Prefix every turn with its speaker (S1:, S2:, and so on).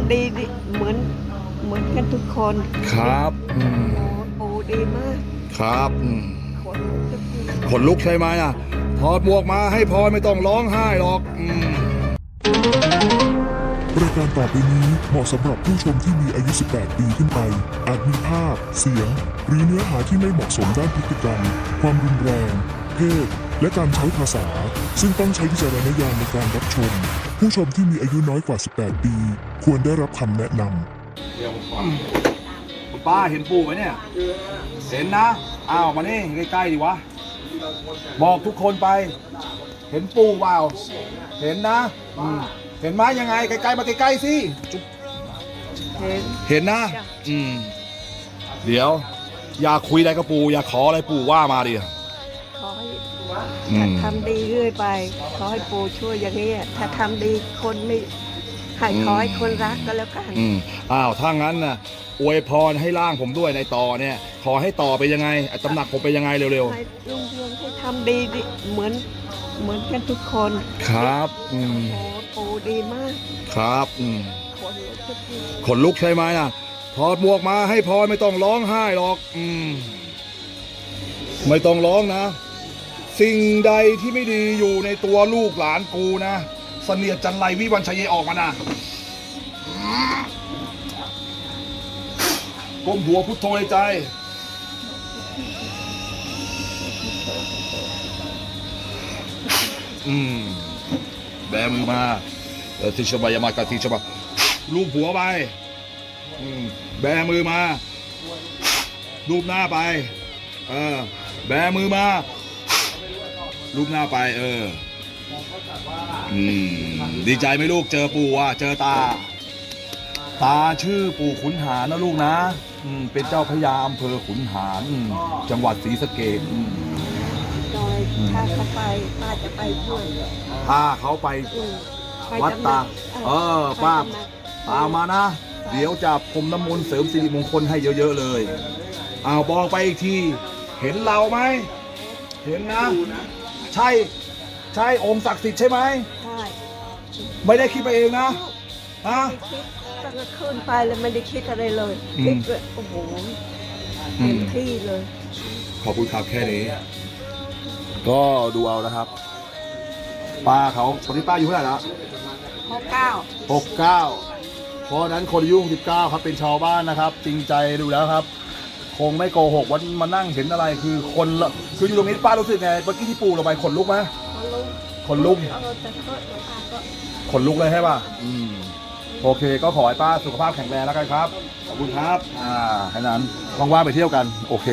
S1: ำดีดิเหมือนเหมือนกันทุกคน
S2: ครับอืม
S1: โอ้ปูดีมาก
S2: ครับอืม
S1: คนลุกทุกที
S2: ขนลุกใช่ไหมอะถอดหมวกมาให้พรไม่ต้องร้องไห้หรอกอืม
S3: รายการต่อไปนี้เหมาะสำหรับผู้ชมที่มีอายุ 18 ปีขึ้นไป อาจมีภาพ เสียง หรือเนื้อหาที่ไม่เหมาะสมด้านพฤติกรรม ความรุนแรง เพศ และการใช้ภาษา ซึ่งต้องใช้วิจารณญาณในการรับชม ผู้ชมที่มีอายุน้อยกว่า 18 ปี ควรได้รับคำแนะนำ
S2: คุณป้าเห็นปู่ไหมเนี่ย เห็นนะ อ้าวมานี่ใกล้ๆดิวะ บอกทุกคนไป เห็นปู่เปล่าเห็นนะอืมเห็นไหมยังไงใกล้ๆมาใกล้ๆสิจุ๊บ
S1: เห็น
S2: เห็นนะ
S1: จ้ะ
S2: อืมเดี๋ยว อยากคุยอะไรกับปู่อยากขออะไรปู่ว่ามาดิ
S1: ขอให้
S2: อืม
S1: ถ้าทำดีเรื่อยไป ขอให้ปูช่วยอย่างนี้ถ้าทำดีคนไม่ให้ขอให้คนรักก็แล้วกัน
S2: อืมอ้าวถ้างั้นน่ะอวยพรให้ร่างผมด้วยในต่อเนี่ย ขอให้ต่อไปยังไงอะตำหนักผมไปยังไงเร็ว
S1: ให้ลุงเรืองให้ทำดีดิเหมือนเหมือนกันทุกคน
S2: ๆ ครับอืม
S1: โอ้ปูดีมาก
S2: ครับอืม
S1: คนลุกทุกที
S2: ขนลุกใช่ไหมอะถอดหมวกมาให้พรไม่ต้องร้องไห้หรอก อืม ไม่ต้องร้องนะ สิ่งใดที่ไม่ดีอยู่ในตัวลูกหลานกูนะเสนียดจันไรวิวันชัยเยออกมานะก้มหัวพุทโธในใจ อืม แบมือมาทิชบายามากาทิชบาลูบหัวไป อืม แบมือมาลูบหน้าไป เออ แบมือมาลูบหน้าไป เอออืมดีใจไหมลูกเจอปู่อะเจอตา ตาชื่อปู่ขุนหารนะลูกนะอืมเป็นเจ้าพระยาอำเภอขุนหารอืมจังหวัดศรีสะเกษอืม
S1: จอยถ้าเขาไปป้าจะไปด้วย
S2: พาเขาไป
S1: อืมไป
S2: วัดตา
S1: จำนัก
S2: เออ
S1: ไป
S2: ป้า
S1: จำนัก
S2: ตามมานะ เดี๋ยวจะพรมน้ำมนต์เสริมสิริมงคลให้เยอะๆเลยอ้าวบอกไปอีกที เห็นเราไหม เห็นนะ ใช่ ใช่องค์ศักดิ์สิทธิ์ใช่ไหม
S1: ใช่
S2: ไม่ได้คิดไปเองนะฮะ
S1: ไม่คิดตั้งแต่คืนไปเลยไม่ได้คิดอะไรเลย
S2: อืม
S1: คิดว่าโอ้โห
S2: อื
S1: เต็
S2: ม
S1: มที่เลย
S2: ขอบคุณครับแค่นี้ ก็ดูเอานะครับ ป้าเขาตอนนี้ป้าอายู่เท่าไหร่แล้ว
S1: ข้อเก้า
S2: หกเก้าเพราะฉะนั้นคนอายุสิบเก้าครับเป็นชาวบ้านนะครับ จริงใจดูแล้วครับ คงไม่โกหกวันมานั่งเห็นอะไรคือคนละคืออยู่ตรงนี้ป้ารู้สึกไงเมื่อกี้ที่ปูเราไปขนลุกไหม
S1: พอลุง
S2: ขนลุก
S1: เออแต่ก็เดี๋ยวป้าก็
S2: ขนลุกเลยใช่ป่ะอืมโอเค ก็ขอให้ป้าสุขภาพแข็งแรงแล้วกันครับขอบคุณครับ อ่าแค่นั้นว่างๆไปเที่ยวกัน โอเค